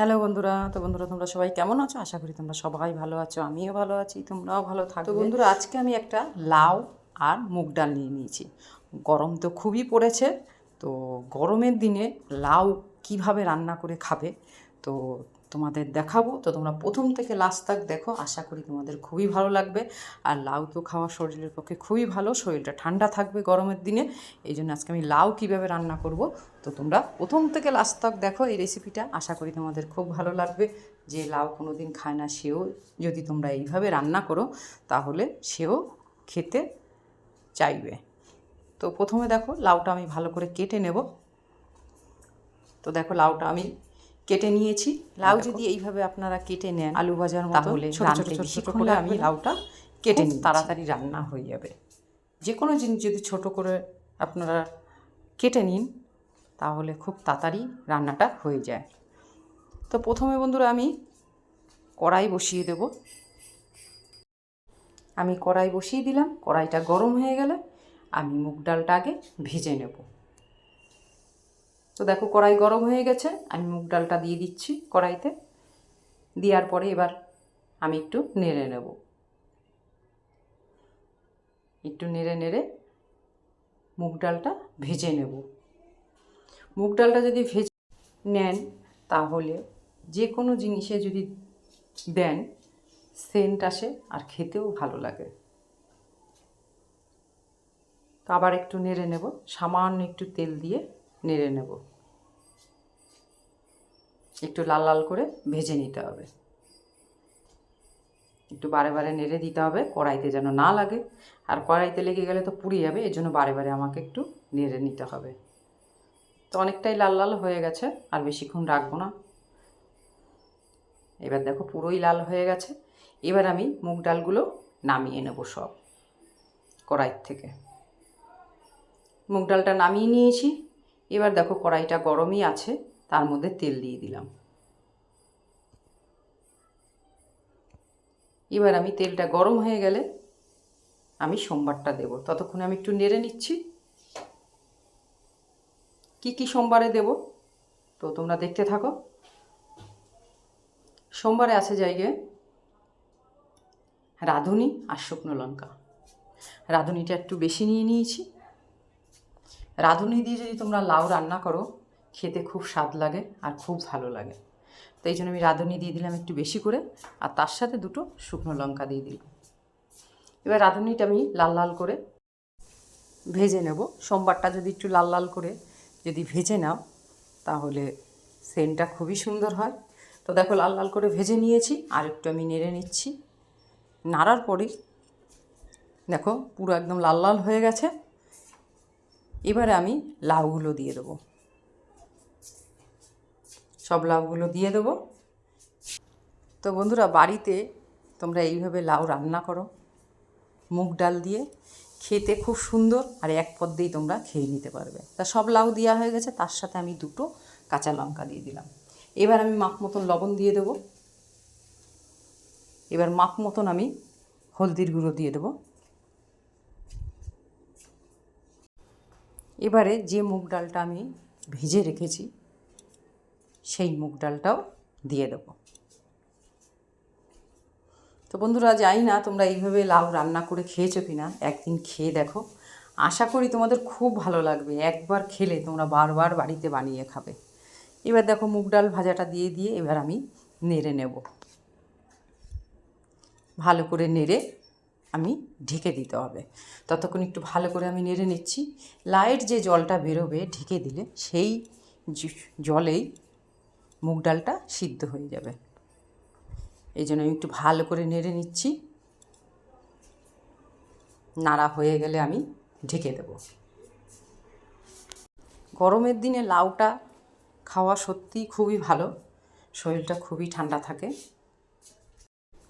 Hello বন্ধুরা, তো বন্ধুরা তোমরা সবাই কেমন আছো? আশা করি তোমরা সবাই ভালো আছো, আমিও ভালো আছি, তোমরাও ভালো থাকো বন্ধুরা, আজকে আমি একটা লাউ আর মুগ ডাল নিয়ে নিয়েছি। গরম তো খুবই পড়েছে, তো গরমের দিনে লাউ কীভাবে রান্না করে খাবে, তো তোমাদের দেখাবো। তো তোমরা প্রথম থেকে লাস্ট তক দেখো। আশা করি তোমাদের খুবই ভালো লাগবে। আর লাউ তো খাওয়া শরীরের পক্ষে খুবই ভালো। শরীরটা ঠান্ডা থাকবে গরমের দিনে। এই জন্য আজকে আমি লাউ কীভাবে রান্না করব? তো তোমরা প্রথম থেকে লাস্ট তক দেখো এই রেসিপিটা আশা করি তোমাদের খুব ভালো লাগবে। যে লাউ কোনো দিন খায় না, সেও যদি তোমরা এইভাবে রান্না করো, তাহলে সেও খেতে চাইবে। তো প্রথমে দেখো, লাউটা আমি ভালো করে কেটে নেব। তো দেখো, লাউটা আমি কেটে নিয়েছি। লাউ যদি এইভাবে আপনারা কেটে নেন আলু ভাজার মতো তাহলে ছোট ছোট ছোট করে আমি লাউটা কেটে নিই তাড়াতাড়ি রান্না হয়ে যাবে। যে কোনো জিনিস যদি ছোট করে আপনারা কেটে নিন তাহলে খুব তাড়াতাড়ি রান্নাটা হয়ে যায়। তো প্রথমে বন্ধুরা আমি কড়াই বসিয়ে দেব। আমি কড়াই বসিয়ে দিলাম কড়াইটা গরম হয়ে গেলে আমি মুগ ডালটা আগে ভেজে নেব। তো দেখো কড়াই গরম হয়ে গেছে, আমি মুগ ডালটা দিয়ে দিচ্ছি কড়াইতে। দেওয়ার পরে এবার আমি একটু নেড়ে নেব। একটু নেড়ে নেড়ে মুগ ডালটা ভেজে নেব। মুগ ডালটা যদি ভেজে নেন, তাহলে যে কোনো জিনিসে যদি দেন, সেন্ট আসে আর খেতেও ভালো লাগে। তো আবার একটু নেড়ে নেব, সামান্য একটু তেল দিয়ে নেড়ে নেব। একটু লাল লাল করে ভেজে নিতে হবে। একটু বারে বারে নেড়ে দিতে হবে, কড়াইতে যেন না লাগে। আর কড়াইতে লেগে গেলে তো পুড়ে যাবে এই জন্য বারে বারে আমাকে একটু নেড়ে নিতে হবে। তো অনেকটাই লাল লাল হয়ে গেছে, আর বেশিক্ষণ রাখব না। এবার দেখো পুরোই লাল হয়ে গেছে। এবার আমি মুগ ডালগুলো নামিয়ে নেব সব কড়াই থেকে। মুগ ডালটা নামিয়ে নিয়েছি। এবার দেখো কড়াইটা গরমই আছে, তার মধ্যে তেল দিয়ে দিলাম। এবার আমি তেলটা গরম হয়ে গেলে আমি সোমবারটা দেব। ততক্ষণে আমি একটু নেড়ে নিচ্ছি। কি কি সোমবারে দেব? তো তোমরা দেখতে থাকো। সোমবারে আছে জায়গায় রাঁধুনি আর শুকনো লঙ্কা। রাঁধুনিটা একটু বেশি নিয়ে নিয়েছি। রাঁধুনি দিয়ে যদি তোমরা লাউ রান্না করো, খেতে খুব স্বাদ লাগে আর খুব ভালো লাগে। তো এই জন্য আমি রাঁধুনি দিয়ে দিলাম একটু বেশি করে আর তার সাথে দুটো শুকনো লঙ্কা দিয়ে দিলাম। এবার রাঁধুনিটা আমি লাল লাল করে ভেজে নেব। সোমবারটা যদি একটু লাল লাল করে যদি ভেজে নাও, তাহলে সেন্টটা খুবই সুন্দর হয়। তো দেখো লাল লাল করে ভেজে নিয়েছি, আর একটু আমি নেড়ে নিচ্ছি। নাড়ার পরেই দেখো পুরো একদম লাল লাল হয়ে গেছে। এবারে আমি লাউগুলো দিয়ে দেবো। সব লাউগুলো দিয়ে দেবো। তো বন্ধুরা, বাড়িতে তোমরা এইভাবে লাউ রান্না করো। মুগ ডাল দিয়ে খেতে খুব সুন্দর আর এক পদ্মেই তোমরা খেয়ে নিতে পারবে। তা সব লাউ দেওয়া হয়ে গেছে, তার সাথে আমি দুটো কাঁচা লঙ্কা দিয়ে দিলাম। এবার আমি মাপ মতন লবণ দিয়ে দেবো। এবার মাপ মতন আমি হলদির গুঁড়ো দিয়ে দেবো। এবারে যে মুগ ডালটা আমি ভেজে রেখেছি, সেই মুগ ডালটাও দিয়ে দেব। তো বন্ধুরা, জানি না তোমরা এইভাবে লাউ রান্না করে খেয়েছো কি না একদিন খেয়ে দেখো। আশা করি তোমাদের খুব ভালো লাগবে, একবার খেলে তোমরা বারবার বাড়িতে বানিয়ে খাবে। এবার দেখো মুগ ডাল ভাজাটা দিয়ে দিয়ে এবার আমি নেড়ে নেব। ভালো করে নেড়ে আমি ঢেকে দিতে হবে। ততক্ষণ একটু ভালো করে আমি নেড়ে নিচ্ছি। লাইট যে জলটা বেরোবে ঢেকে দিলে সেই জলেই মুগ ডালটা সিদ্ধ হয়ে যাবে। এই জন্য আমি একটু ভালো করে নেড়ে নিচ্ছি। নাড়া হয়ে গেলে আমি ঢেকে দেব। গরমের দিনে লাউটা খাওয়া সত্যিই খুবই ভালো। শরীরটা খুবই ঠান্ডা থাকে।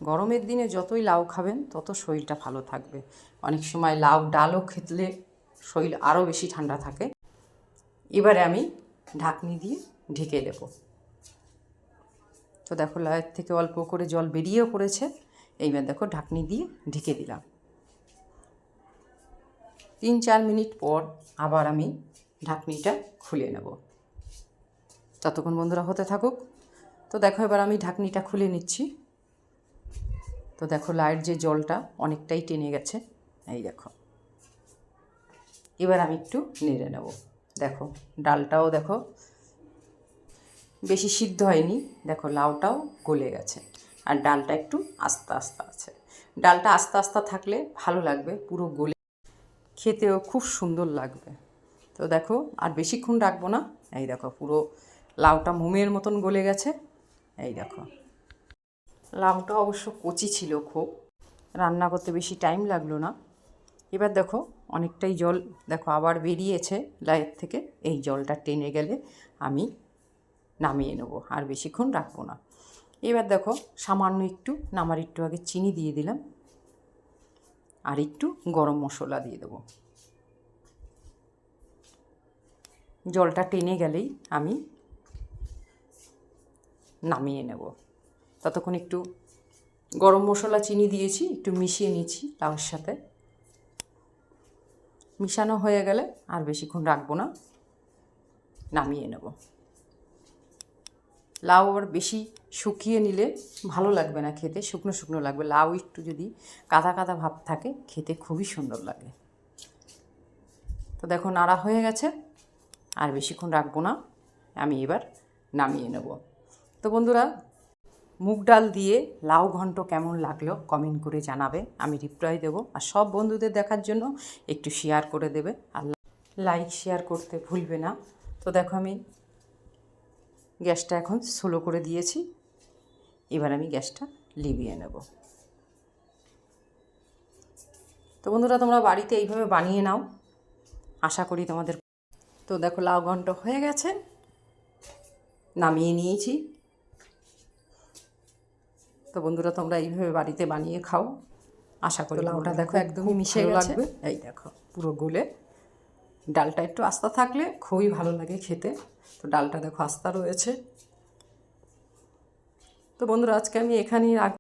গরমের দিনে যতই লাউ খাবেন, তত শরীরটা ভালো থাকবে। অনেক সময় লাউ ডালও খেতলে শরীর আরও বেশি ঠান্ডা থাকে। এবারে আমি ঢাকনি দিয়ে ঢেকে দেব। তো দেখো লাউয়ের থেকে অল্প করে জল বেরিয়েও পড়েছে। এইবার দেখো ঢাকনি দিয়ে ঢেকে দিলাম। তিন চার মিনিট পর আবার আমি ঢাকনিটা খুলে নেব। ততক্ষণ বন্ধুরা হতে থাকুক। তো দেখো এবার আমি ঢাকনিটা খুলে নিচ্ছি। তো দেখো লাইট যে জলটা অনেকটাই টেনে গেছে। এই দেখো। এবার আমি একটু নেড়ে নেব। দেখো, ডালটাও দেখো বেশি সিদ্ধ হয়নি। দেখো, লাউটাও গলে গেছে। আর ডালটা একটু আস্তে আস্তে আছে। ডালটা আস্তে আস্তে থাকলে ভালো লাগবে, পুরো গলে খেতেও খুব সুন্দর লাগবে। তো দেখো, আর বেশিক্ষণ রাখব না। এই দেখো, পুরো লাউটা মোমের মতন গলে গেছে। এই দেখো। লাউটা অবশ্য কচি ছিল খুব। রান্না করতে বেশি টাইম লাগল না। এবার দেখো, অনেকটাই জল দেখো আবার বেরিয়েছে লাইয়ের থেকে। এই জলটা টেনে গেলে আমি নামিয়ে নেব, আর বেশিক্ষণ রাখব না। এবার দেখো, সামান্য একটু, নামার একটু আগে চিনি দিয়ে দিলাম। আর একটু গরম মশলা দিয়ে দেবো। জলটা টেনে গেলেই আমি নামিয়ে নেব। ততক্ষণ একটু গরম মশলা চিনি দিয়েছি, একটু মিশিয়ে নিচ্ছি লাউয়ের সাথে। মিশানো হয়ে গেলে আর বেশিক্ষণ রাখব না, নামিয়ে নেব। লাউ আবার বেশি শুকিয়ে নিলে ভালো লাগবে না খেতে, শুকনো শুকনো লাগবে। লাউ একটু যদি কাদা কাদা ভাব থাকে, খেতে খুবই সুন্দর লাগে। তো দেখো নাড়া হয়ে গেছে, আর বেশিক্ষণ রাখব না, আমি এবার নামিয়ে নেব। তো বন্ধুরা মুগ ডাল দিয়ে লাউ ঘন্ট কেমন লাগল কমেন্ট করে জানাবে, আমি রিপ্লাই দেবো। আর সব বন্ধুদের দেখার জন্য একটু শেয়ার করে দেবে। আর লাইক শেয়ার করতে ভুলবে না। তো দেখো আমি গ্যাসটা এখন স্লো করে দিয়েছি। এবার আমি গ্যাসটা লিভিয়ে নেব। তো বন্ধুরা, তোমরা বাড়িতে এইভাবে বানিয়ে নাও। আশা করি তোমাদের তো দেখো লাউ ঘন্ট হয়ে গেছে। নামিয়ে নিয়েছি। তো বন্ধুরা তোমরা এইভাবে বাড়িতে বানিয়ে খাও। আশা করি লাউটা দেখো একদমই মিশে লাগবে। এই দেখো পুরো গোলে। ডালটা একটু আস্তা থাকলে খুবই ভালো লাগে খেতে। তো ডালটা দেখো আস্তা রয়েছে। তো বন্ধুরা আজকে আমি এখানেই রাখ